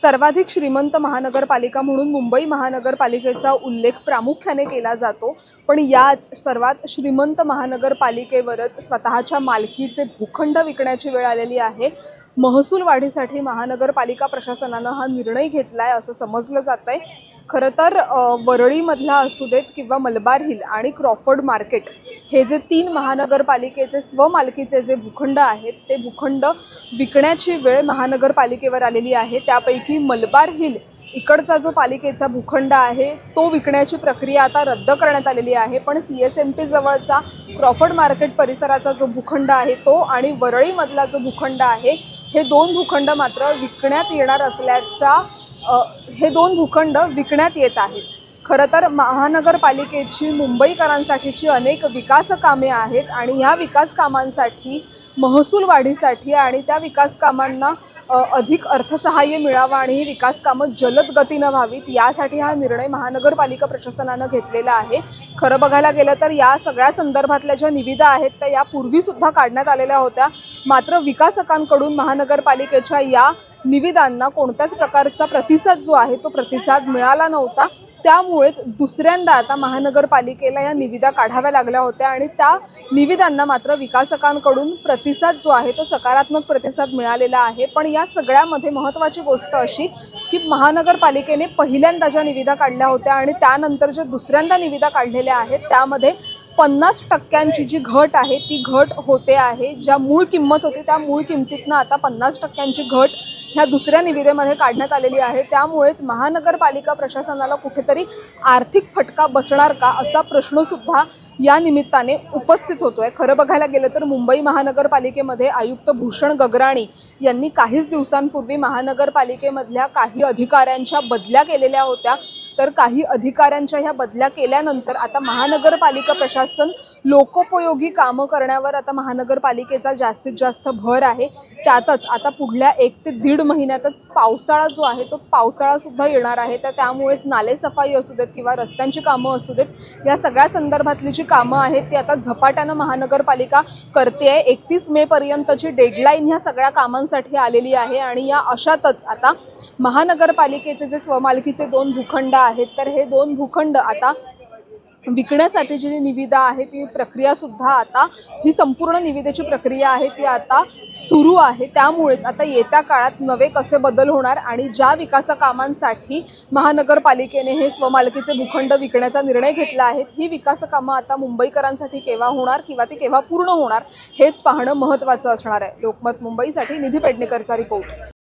सर्वाधिक श्रीमंत महानगरपालिका म्हणून मुंबई महानगरपालिकेचा उल्लेख प्रामुख्याने केला जातो. पण याच सर्वात श्रीमंत महानगरपालिकेवरच स्वतःच्या मालकीचे भूखंड विकण्याची वेळ आलेली आहे. महसूल वाढीसाठी महानगरपालिका प्रशासनानं हा निर्णय घेतला आहे असं समजलं जात आहे खरं तर वरळीमधला असू देत किंवा मलबार हिल आणि क्रॉफर्ड मार्केट हे जे तीन महानगरपालिकेचे स्वमालकीचे जे भूखंड आहेत ते भूखंड विकण्याची वेळ महानगरपालिकेवर आलेली आहे. त्यापैकी की मलबार हिल इकडचा जो पालिकेचा भूखंड आहे तो विकण्याची प्रक्रिया आता रद्द करण्यात आलेली आहे. पण सी एस एम टी जवळचा क्रॉफर्ड मार्केट परिसराचा जो भूखंड आहे तो आणि वरळीमधला जो भूखंड आहे हे दोन भूखंड मात्र विकण्यात येणार असल्याचा हे दोन भूखंड विकण्यात येत आहेत. खरं तर महानगरपालिकेची मुंबईकरांसाठीची अनेक विकास कामे आहेत आणि ह्या विकास कामांसाठी महसूल वाढीसाठी आणि त्या विकास कामांना अधिक अर्थसहाय्य मिळावं आणि ही विकास कामं जलद गतीनं व्हावीत यासाठी हा निर्णय महानगरपालिका प्रशासनानं घेतलेला आहे. खरं बघायला गेलं तर या सगळ्या संदर्भातल्या ज्या निविदा आहेत त्या यापूर्वीसुद्धा काढण्यात आलेल्या होत्या. मात्र विकासकांकडून महानगरपालिकेच्या या निविदांना कोणत्याच प्रकारचा प्रतिसाद जो आहे तो प्रतिसाद मिळाला नव्हता. त्यामुळेच दुसऱ्यांदा आता महानगरपालिकेला या निविदा काढाव्या लागल्या होत्या आणि त्या निविदांना मात्र विकासकांकडून प्रतिसाद जो आहे तो सकारात्मक प्रतिसाद मिळालेला आहे. पण या सगळ्यामध्ये महत्त्वाची गोष्ट अशी की महानगरपालिकेने पहिल्यांदा ज्या निविदा काढल्या होत्या आणि त्यानंतर ज्या दुसऱ्यांदा निविदा काढलेल्या आहेत त्यामध्ये पन्नास टक्क्यांची जी घट आहे ती घट होते आहे. ज्या मूळ किंमत होती त्या मूळ किमतीतनं आता पन्नास टक्क्यांची घट ह्या दुसऱ्या निविदेमध्ये काढण्यात आलेली आहे. त्यामुळेच महानगरपालिका प्रशासनाला कुठेतरी आर्थिक फटका बसणार का असा प्रश्नसुद्धा या निमित्ताने उपस्थित होतो आहे खरं बघायला गेलं तर मुंबई महानगरपालिकेमध्ये आयुक्त भूषण गगराणी यांनी काहीच दिवसांपूर्वी महानगरपालिकेमधल्या काही अधिकाऱ्यांच्या बदल्या केलेल्या होत्या. तर काही अधिकाऱ्यांच्या ह्या बदल्या केल्यानंतर आता महानगरपालिका प्रशासन लोकोपयोगी कामं करण्यावर आता महानगरपालिकेचा जास्तीत जास्त भर आहे. त्यातच आता पुढल्या एक ते दीड महिन्यातच पावसाळा जो आहे तो पावसाळासुद्धा येणार आहे. तर त्यामुळेच नालेसफाई असू देत किंवा रस्त्यांची कामं असू देत या सगळ्या संदर्भातली जी कामं आहेत ती आता झपाट्यानं महानगरपालिका करते आहे. एकतीस मेपर्यंतची डेडलाईन ह्या सगळ्या कामांसाठी आलेली आहे आणि या अशातच आता महानगरपालिकेचे जे स्वमालकीचे दोन भूखंड आहेत. तर हे दोन भूखंड आता विकण्यासाठी जी निविदा आहे ती प्रक्रियासुद्धा आता ही संपूर्ण निविदेची प्रक्रिया आहे ती आता सुरू आहे. त्यामुळेच आता येत्या काळात नवे कसे बदल होणार आणि ज्या विकास कामांसाठी महानगरपालिकेने हे स्वमालकीचे भूखंड विकण्याचा निर्णय घेतला आहे ही विकासकामं आता मुंबईकरांसाठी केव्हा होणार किंवा ती केव्हा पूर्ण होणार हेच पाहणं महत्त्वाचं असणार आहे. लोकमत मुंबईसाठी निधी पेडणेकरचा रिपोर्ट.